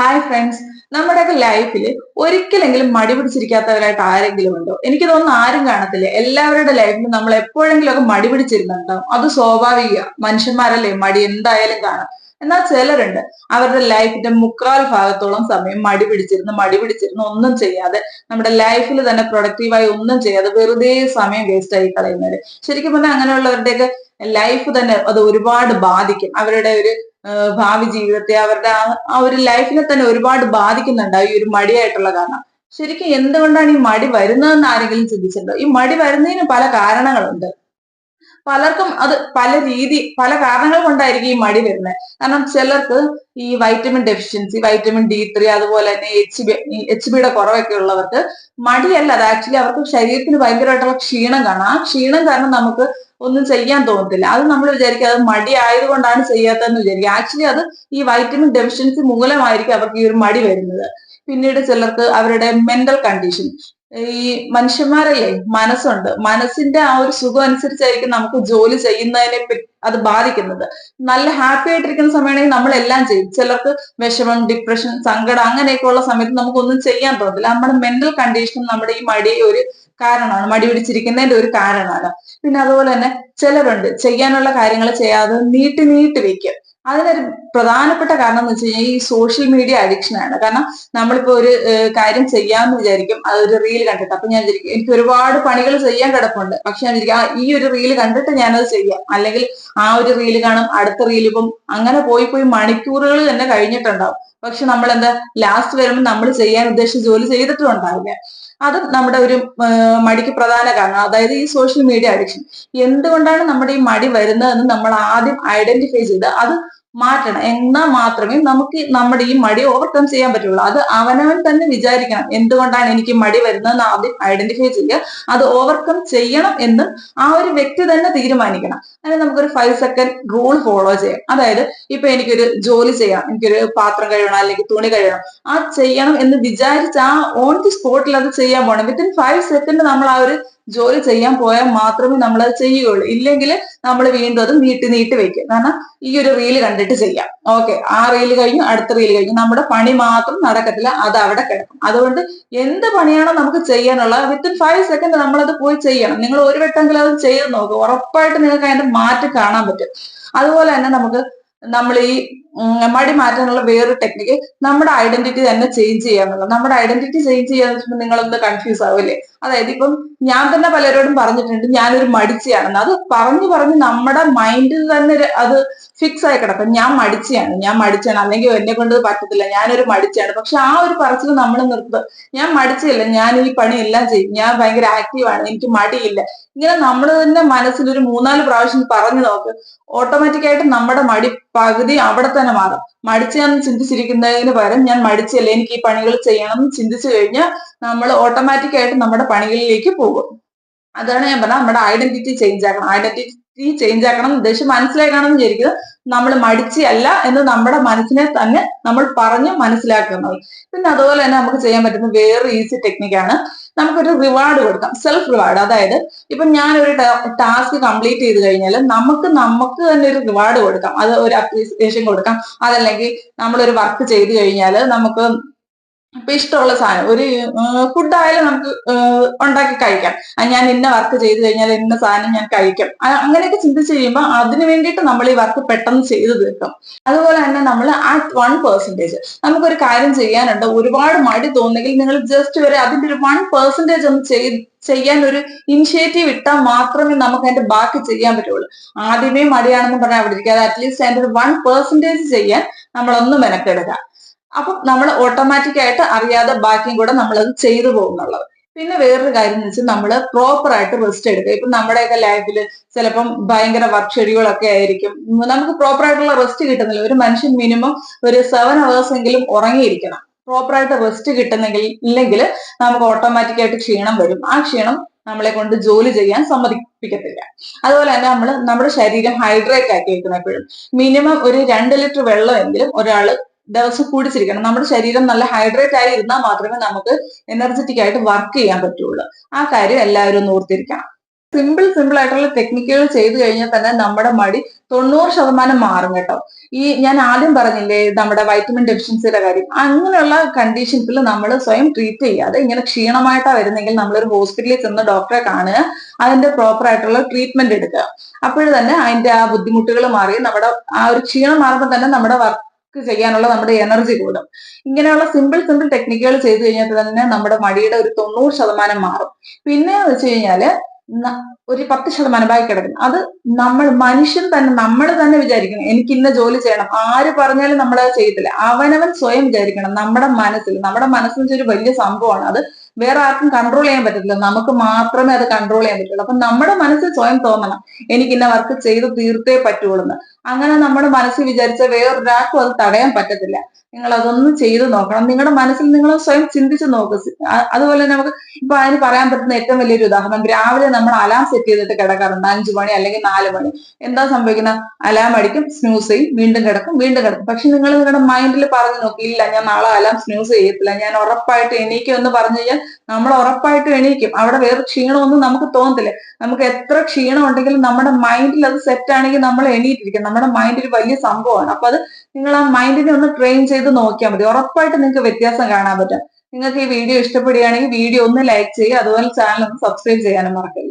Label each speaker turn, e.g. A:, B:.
A: Hi friends നമ്മുടെയൊക്കെ ലൈഫിൽ ഒരിക്കലെങ്കിലും മടി പിടിച്ചിരിക്കാത്തവരായിട്ട് ആരെങ്കിലും ഉണ്ടോ? എനിക്ക് തോന്നുന്നു ആരും കാണത്തില്ല. എല്ലാവരുടെ ലൈഫിൽ നമ്മൾ എപ്പോഴെങ്കിലും ഒക്കെ മടി പിടിച്ചിരുന്നുണ്ടാവും അത് സ്വാഭാവിക. മനുഷ്യന്മാരല്ലേ? മടി എന്തായാലും കാണാം. എന്നാൽ ചിലരുണ്ട്. അവരുടെ ലൈഫിന്റെ മുക്കാൽ ഭാഗത്തോളം സമയം മടി പിടിച്ചിരുന്ന് മടി പിടിച്ചിരുന്ന് ഒന്നും ചെയ്യാതെ നമ്മുടെ ലൈഫിൽ തന്നെ പ്രൊഡക്റ്റീവായി ഒന്നും ചെയ്യാതെ വെറുതെ സമയം വേസ്റ്റ് ആയി കളയുന്നവര്. ശരിക്കും പറഞ്ഞാൽ അങ്ങനെയുള്ളവരുടെയൊക്കെ ലൈഫ് തന്നെ അത് ഒരുപാട് ബാധിക്കും. അവരുടെ ഒരു ഭാവി ജീവിതത്തെ അവരുടെ ആ ഒരു ലൈഫിനെ തന്നെ ഒരുപാട് ബാധിക്കുന്നുണ്ട്. ഈ ഒരു മടിയായിട്ടുള്ള കാരണം. ശരിക്കും എന്തുകൊണ്ടാണ് ഈ മടി വരുന്നതെന്ന് ആരെങ്കിലും ചിന്തിച്ചിട്ടുണ്ടോ? ഈ മടി വരുന്നതിന് പല കാരണങ്ങളുണ്ട്. പലർക്കും അത് പല രീതി പല കാരണങ്ങൾ കൊണ്ടായിരിക്കും ഈ മടി വരുന്നത് കാരണം ചിലർക്ക് ഈ vitamin deficiency vitamin D three അതുപോലെ തന്നെ എച്ച് ബി എച്ച് ബിയുടെ കുറവൊക്കെ ഉള്ളവർക്ക് മടിയല്ല. അത് ആക്ച്വലി അവർക്ക് ശരീരത്തിന് ഭയങ്കരമായിട്ടുള്ള ക്ഷീണം കാണാം. ആ ക്ഷീണം കാരണം നമുക്ക് ഒന്നും ചെയ്യാൻ തോന്നത്തില്ല. അത് നമ്മൾ വിചാരിക്കുക അത് മടി ആയതുകൊണ്ടാണ് ചെയ്യാത്തതെന്ന് വിചാരിക്കുക ആക്ച്വലി അത് ഈ വൈറ്റമിൻ ഡെഫിഷ്യൻസി മൂലമായിരിക്കും അവർക്ക് ഈ ഒരു മടി വരുന്നത്. പിന്നീട് ചിലർക്ക് അവരുടെ മെന്റൽ കണ്ടീഷൻ ഈ മനുഷ്യന്മാരല്ലേ? മനസ്സുണ്ട്. മനസ്സിന്റെ ആ ഒരു സുഖം അനുസരിച്ചായിരിക്കും നമുക്ക് ജോലി ചെയ്യുന്നതിനെ അത് ബാധിക്കുന്നത്. നല്ല ഹാപ്പി ആയിട്ടിരിക്കുന്ന സമയമാണെങ്കിൽ നമ്മൾ എല്ലാം ചെയ്യും. ചിലർക്ക് വിഷമം ഡിപ്രഷൻ സങ്കടം അങ്ങനെയൊക്കെ ഉള്ള സമയത്ത് നമുക്കൊന്നും ചെയ്യാൻ തോന്നില്ല നമ്മുടെ മെന്റൽ കണ്ടീഷൻ നമ്മുടെ ഈ മടി ഒരു കാരണമാണ്. മടി പിടിച്ചിരിക്കുന്നതിന്റെ ഒരു കാരണമാണ്. പിന്നെ അതുപോലെ തന്നെ ചിലരുണ്ട് ചെയ്യാനുള്ള കാര്യങ്ങൾ ചെയ്യാതെ നീട്ടി നീട്ടി വെക്കുക അതിനൊരു പ്രധാനപ്പെട്ട കാരണം എന്ന് വെച്ച് കഴിഞ്ഞാൽ ഈ സോഷ്യൽ മീഡിയ അഡിക്ഷനാണ് കാരണം നമ്മളിപ്പോ ഒരു കാര്യം ചെയ്യാമെന്ന് വിചാരിക്കും അതൊരു റീൽ കണ്ടിട്ട്. അപ്പൊ ഞാൻ വിചാരിക്കും എനിക്ക് ഒരുപാട് പണികൾ ചെയ്യാൻ കിടപ്പുണ്ട്. പക്ഷെ ഞാൻ വിചാരിക്കും ഈ ഒരു റീൽ കണ്ടിട്ട് ഞാനത് ചെയ്യാം. അല്ലെങ്കിൽ ആ ഒരു റീൽ കാണും അടുത്ത റീൽ ഇപ്പം അങ്ങനെ പോയി പോയി മണിക്കൂറുകൾ തന്നെ കഴിഞ്ഞിട്ടുണ്ടാവും. പക്ഷെ നമ്മൾ എന്താ ലാസ്റ്റ് വരുമ്പോൾ നമ്മൾ ചെയ്യാൻ ഉദ്ദേശിച്ച ജോലി ചെയ്തിട്ടും ഉണ്ടാവില്ല അത് നമ്മുടെ ഒരു മടിക്ക് പ്രധാന കാരണം. അതായത് ഈ സോഷ്യൽ മീഡിയ അഡിക്ഷൻ എന്തുകൊണ്ടാണ് നമ്മുടെ ഈ മടി വരുന്നതെന്ന് നമ്മൾ ആദ്യം ഐഡന്റിഫൈ ചെയ്ത് അത് മാറ്റണം. എന്നാൽ മാത്രമേ നമുക്ക് നമ്മുടെ ഈ മടി ഓവർകം ചെയ്യാൻ പറ്റുള്ളൂ. അത് അവനവൻ തന്നെ വിചാരിക്കണം. എന്തുകൊണ്ടാണ് എനിക്ക് മടി വരുന്നതെന്ന് ആദ്യം ഐഡന്റിഫൈ ചെയ്യുക. അത് ഓവർകം ചെയ്യണം എന്ന് ആ ഒരു വ്യക്തി തന്നെ തീരുമാനിക്കണം. അങ്ങനെ നമുക്കൊരു ഫൈവ് സെക്കൻഡ് റൂൾ ഫോളോ ചെയ്യാം. അതായത് ഇപ്പൊ എനിക്കൊരു ജോലി ചെയ്യണം എനിക്കൊരു പാത്രം കഴുകണം അല്ലെങ്കിൽ തുണി കഴുകണം. ആ ചെയ്യണം എന്ന് വിചാരിച്ച് ആ ഓൺ ദി സ്പോട്ടിൽ അത് ചെയ്യാൻ പോകണം. വിത്തിൻ ഫൈവ് സെക്കൻഡ് നമ്മൾ ആ ഒരു ജോലി ചെയ്യാൻ പോയാൽ മാത്രമേ നമ്മൾ അത് ചെയ്യുകയുള്ളൂ. ഇല്ലെങ്കിൽ നമ്മൾ വീണ്ടും അത് നീട്ടി നീട്ടി വെക്കും. കാരണം ഈ ഒരു റീൽ കണ്ടിട്ട് ചെയ്യാം. ഓക്കെ ആ റീൽ കഴിഞ്ഞു അടുത്ത റീൽ കഴിഞ്ഞു. നമ്മുടെ പണി മാത്രം നടക്കത്തില്ല അത് അവിടെ കിടക്കും. അതുകൊണ്ട് എന്ത് പണിയാണോ നമുക്ക് ചെയ്യാനുള്ളത് വിത്തിൻ ഫൈവ് സെക്കൻഡ് നമ്മളത് പോയി ചെയ്യണം. നിങ്ങൾ ഒരു വട്ടമെങ്കിലും അത് ചെയ്ത് നോക്കുക ഉറപ്പായിട്ട് നിങ്ങൾക്ക് അതിന്റെ മാറ്റം കാണാൻ പറ്റും. അതുപോലെ തന്നെ നമുക്ക് നമ്മൾ ഈ മടി മാറ്റാനുള്ള വേറൊരു ടെക്നിക്ക് നമ്മുടെ ഐഡന്റിറ്റി തന്നെ ചേഞ്ച് ചെയ്യാന്നുള്ളത്. നമ്മുടെ ഐഡന്റിറ്റി ചേഞ്ച് ചെയ്യാന്ന് വെച്ചാൽ നിങ്ങളൊന്ന് കൺഫ്യൂസ് ആവില്ലേ? അതായത് ഇപ്പം ഞാൻ തന്നെ പലരോടും പറഞ്ഞിട്ടുണ്ട് ഞാനൊരു മടിച്ചയാണെന്ന്. അത് പറഞ്ഞു പറഞ്ഞ് നമ്മുടെ മൈൻഡിൽ തന്നെ അത് ഫിക്സ് ആയി കിടക്കും. ഞാൻ മടിച്ചയാണ്. ഞാൻ മടിച്ചാണ്. അല്ലെങ്കിൽ എന്നെ കൊണ്ട് പറ്റത്തില്ല. ഞാനൊരു മടിച്ചാണ്. പക്ഷെ ആ ഒരു പറച്ചിൽ നമ്മൾ നിർത്തുക ഞാൻ മടിച്ചില്ല ഞാൻ ഈ പണി എല്ലാം ചെയ്യും. ഞാൻ ഭയങ്കര ആക്റ്റീവാണ് എനിക്ക് മടിയില്ല. ഇങ്ങനെ നമ്മൾ തന്നെ മനസ്സിൽ ഒരു മൂന്നാൽ പ്രാവശ്യം പറഞ്ഞു നോക്ക്. ഓട്ടോമാറ്റിക്കായിട്ട് നമ്മുടെ മടി പകുതി അവിടെ തന്നെ മാറും. മടിച്ചാന്ന് ചിന്തിച്ചിരിക്കുന്നതിന് പകരം ഞാൻ മടിച്ചല്ലേ എനിക്ക് ഈ പണികൾ ചെയ്യണം ചിന്തിച്ചു കഴിഞ്ഞാൽ നമ്മൾ ഓട്ടോമാറ്റിക് ആയിട്ട് നമ്മുടെ പണികളിലേക്ക് പോകും. അതാണ് ഞാൻ പറഞ്ഞത്. നമ്മുടെ ഐഡന്റിറ്റി ചേഞ്ച് ആക്കണം. ഐഡന്റിറ്റി ചേഞ്ച് ആക്കണം ഉദ്ദേശം മനസ്സിലാക്കണം വിചാരിക്കുന്നത് നമ്മൾ മടിച്ചല്ല എന്ന് നമ്മുടെ മനസ്സിനെ തന്നെ നമ്മൾ പറഞ്ഞ് മനസ്സിലാക്കുന്നത്. പിന്നെ അതുപോലെ തന്നെ നമുക്ക് ചെയ്യാൻ പറ്റുന്ന വേറെ ഈസി ടെക്നിക്കാണ് നമുക്കൊരു റിവാർഡ് കൊടുക്കാം. സെൽഫ് റിവാർഡ് അതായത് ഇപ്പൊ ഞാൻ ഒരു ടാസ്ക് കംപ്ലീറ്റ് ചെയ്ത് കഴിഞ്ഞാൽ നമുക്ക് നമുക്ക് തന്നെ ഒരു റിവാർഡ് കൊടുക്കാം. അത് ഒരു അപ്രീസിയേഷൻ കൊടുക്കാം. അതല്ലെങ്കിൽ നമ്മളൊരു വർക്ക് ചെയ്ത് കഴിഞ്ഞാൽ നമുക്ക് ഇപ്പൊ ഇഷ്ടമുള്ള സാധനം. ഒരു ഫുഡ് ആയാലും നമുക്ക് ഉണ്ടാക്കി കഴിക്കാം. ഞാൻ ഇന്ന വർക്ക് ചെയ്തു കഴിഞ്ഞാൽ ഇന്ന സാധനം ഞാൻ കഴിക്കാം. അങ്ങനെയൊക്കെ ചിന്തിച്ച് കഴിയുമ്പോൾ അതിന് വേണ്ടിയിട്ട് നമ്മൾ ഈ വർക്ക് പെട്ടെന്ന് ചെയ്തു തീർക്കും. അതുപോലെ തന്നെ നമ്മൾ ആറ്റ് വൺ പെർസെന്റേജ് നമുക്കൊരു കാര്യം ചെയ്യാനുണ്ട്. ഒരുപാട് മടി തോന്നുന്നെങ്കിൽ നിങ്ങൾ ജസ്റ്റ് വരെ അതിന്റെ ഒരു വൺ പെർസെന്റേജ് ഒന്ന് ചെയ്ത് ചെയ്യാൻ ഒരു ഇനിഷ്യേറ്റീവ് ഇട്ടാൽ മാത്രമേ നമുക്ക് അതിന്റെ ബാക്കി ചെയ്യാൻ പറ്റുള്ളൂ. ആദ്യമേ മടിയാണെന്ന് പറഞ്ഞാൽ അവിടെ ഇരിക്കാതെ അറ്റ്ലീസ്റ്റ് അതിന്റെ ഒരു വൺ പെർസെന്റേജ് ചെയ്യാൻ നമ്മളൊന്ന് മെനക്കെടുക്കുക അപ്പം നമ്മൾ ഓട്ടോമാറ്റിക് ആയിട്ട് അറിയാതെ ബാക്കിയും കൂടെ നമ്മൾ അത് ചെയ്തു പോകുന്നുള്ളത്. പിന്നെ വേറൊരു കാര്യം എന്ന് വെച്ചാൽ നമ്മൾ പ്രോപ്പർ ആയിട്ട് റെസ്റ്റ് എടുക്കുക. ഇപ്പൊ നമ്മുടെയൊക്കെ ലൈഫിൽ ചിലപ്പം ഭയങ്കര വർക്ക് ഷെഡ്യൂളൊക്കെ ആയിരിക്കും. നമുക്ക് പ്രോപ്പർ ആയിട്ടുള്ള റെസ്റ്റ് കിട്ടുന്നില്ല. ഒരു മനുഷ്യൻ മിനിമം ഒരു സെവൻ അവേഴ്സ് എങ്കിലും ഉറങ്ങിയിരിക്കണം. പ്രോപ്പർ ആയിട്ട് റെസ്റ്റ് കിട്ടുന്നെങ്കിൽ ഇല്ലെങ്കിൽ നമുക്ക് ഓട്ടോമാറ്റിക് ആയിട്ട് ക്ഷീണം വരും. ആ ക്ഷീണം നമ്മളെ കൊണ്ട് ജോലി ചെയ്യാൻ സമ്മതിപ്പിക്കത്തില്ല. അതുപോലെ തന്നെ നമ്മൾ നമ്മുടെ ശരീരം ഹൈഡ്രേറ്റ് ആക്കി വെക്കുന്ന എപ്പോഴും മിനിമം ഒരു രണ്ട് ലിറ്റർ വെള്ളമെങ്കിലും ഒരാൾ ദിവസം കുടിച്ചിരിക്കണം. നമ്മുടെ ശരീരം നല്ല ഹൈഡ്രേറ്റ് ആയി ഇരുന്നാൽ മാത്രമേ നമുക്ക് എനർജറ്റിക് ആയിട്ട് വർക്ക് ചെയ്യാൻ പറ്റുള്ളൂ. ആ കാര്യം എല്ലാവരും ഒന്ന് ഓർത്തിരിക്കണം. സിമ്പിൾ സിമ്പിൾ ആയിട്ടുള്ള ടെക്നിക്കുകൾ ചെയ്തു കഴിഞ്ഞാൽ തന്നെ നമ്മുടെ മടി തൊണ്ണൂറ് ശതമാനം മാറും കേട്ടോ. ഈ ഞാൻ ആദ്യം പറഞ്ഞില്ലേ നമ്മുടെ വൈറ്റമിൻ ഡെഫിഷ്യൻസിയുടെ കാര്യം. അങ്ങനെയുള്ള കണ്ടീഷൻസിൽ നമ്മൾ സ്വയം ട്രീറ്റ് ചെയ്യാതെ ഇങ്ങനെ ക്ഷീണമായിട്ടാ വരുന്നെങ്കിൽ നമ്മളൊരു ഹോസ്പിറ്റലിൽ ചെന്ന് ഡോക്ടറെ കാണുക. അതിന്റെ പ്രോപ്പർ ആയിട്ടുള്ള ട്രീറ്റ്മെന്റ് എടുക്കുക. അപ്പോഴ് തന്നെ അതിന്റെ ആ ബുദ്ധിമുട്ടുകൾ മാറി നമ്മുടെ ആ ഒരു ക്ഷീണം മാറുമ്പോൾ തന്നെ നമ്മുടെ വർക്ക് ചെയ്യാനുള്ള നമ്മുടെ എനർജി കൂടും ഇങ്ങനെയുള്ള സിമ്പിൾ സിമ്പിൾ ടെക്നിക്കുകൾ ചെയ്തു കഴിഞ്ഞാൽ തന്നെ നമ്മുടെ മടിയുടെ ഒരു തൊണ്ണൂറ് ശതമാനം മാറും. പിന്നെ വെച്ച് കഴിഞ്ഞാൽ ഒരു പത്ത് ശതമാനം ബാക്കി കിടക്കും അത് നമ്മൾ മനുഷ്യൻ തന്നെ നമ്മൾ തന്നെ വിചാരിക്കണം എനിക്ക് ഇന്ന ജോലി ചെയ്യണം. ആര് പറഞ്ഞാലും നമ്മൾ അത് ചെയ്യത്തില്ല. അവനവൻ സ്വയം വിചാരിക്കണം നമ്മുടെ മനസ്സിൽ. നമ്മുടെ മനസ്സിൽ ഒരു വലിയ സംഭവമാണ് അത്. വേറെ ആർക്കും കൺട്രോൾ ചെയ്യാൻ പറ്റത്തില്ല. നമുക്ക് മാത്രമേ അത് കൺട്രോൾ ചെയ്യാൻ പറ്റുള്ളൂ. അപ്പൊ നമ്മുടെ മനസ്സിൽ സ്വയം തോന്നണം. എനിക്ക് ഇന്ന വർക്ക് ചെയ്ത് തീർത്തേ പറ്റുള്ളൂ എന്ന്. അങ്ങനെ നമ്മുടെ മനസ്സിൽ വിചാരിച്ച വേറൊരാൾക്കും അത് തടയാൻ പറ്റത്തില്ല. നിങ്ങൾ അതൊന്നും ചെയ്തു നോക്കണം. നിങ്ങളുടെ മനസ്സിൽ നിങ്ങൾ സ്വയം ചിന്തിച്ച് നോക്ക്. അ- അതുപോലെ തന്നെ നമുക്ക് ഇപ്പൊ അതിന് പറയാൻ പറ്റുന്ന ഏറ്റവും വലിയൊരു ഉദാഹരണം. രാവിലെ നമ്മൾ അലാം സെറ്റ് ചെയ്തിട്ട് കിടക്കാറുണ്ട്. അഞ്ചു മണി അല്ലെങ്കിൽ നാല് മണി. എന്താ സംഭവിക്കുന്നത് അലാം അടിക്കും സ്നൂസ് ചെയ്യും വീണ്ടും കിടക്കും വീണ്ടും കിടക്കും. പക്ഷെ നിങ്ങൾ നിങ്ങളുടെ മൈൻഡിൽ പറഞ്ഞു നോക്കി ഇല്ല ഞാൻ നാളെ അലാം സ്നൂസ് ചെയ്യത്തില്ല. ഞാൻ ഉറപ്പായിട്ട് എണീക്കും എന്ന് പറഞ്ഞു കഴിഞ്ഞാൽ നമ്മൾ ഉറപ്പായിട്ടും എണീക്കും. അവിടെ വേറെ ക്ഷീണമൊന്നും നമുക്ക് തോന്നത്തില്ല. നമുക്ക് എത്ര ക്ഷീണം ഉണ്ടെങ്കിലും നമ്മുടെ മൈൻഡിൽ അത് സെറ്റ് ആണെങ്കിൽ നമ്മൾ എണീറ്റിരിക്കും. നമ്മുടെ മൈൻഡ് ഒരു വലിയ സംഭവമാണ്. അപ്പൊ അത് നിങ്ങൾ ആ മൈൻഡിനെ ഒന്ന് ട്രെയിൻ ചെയ്ത് നോക്കിയാൽ മതി. ഉറപ്പായിട്ട് നിങ്ങൾക്ക് വ്യത്യാസം കാണാൻ പറ്റും. നിങ്ങൾക്ക് ഈ വീഡിയോ ഇഷ്ടപ്പെടുകയാണെങ്കിൽ വീഡിയോ ഒന്ന് ലൈക്ക് ചെയ്യുക. അതുപോലെ ചാനൽ ഒന്ന് സബ്സ്ക്രൈബ് ചെയ്യാനും മറക്കരുത്.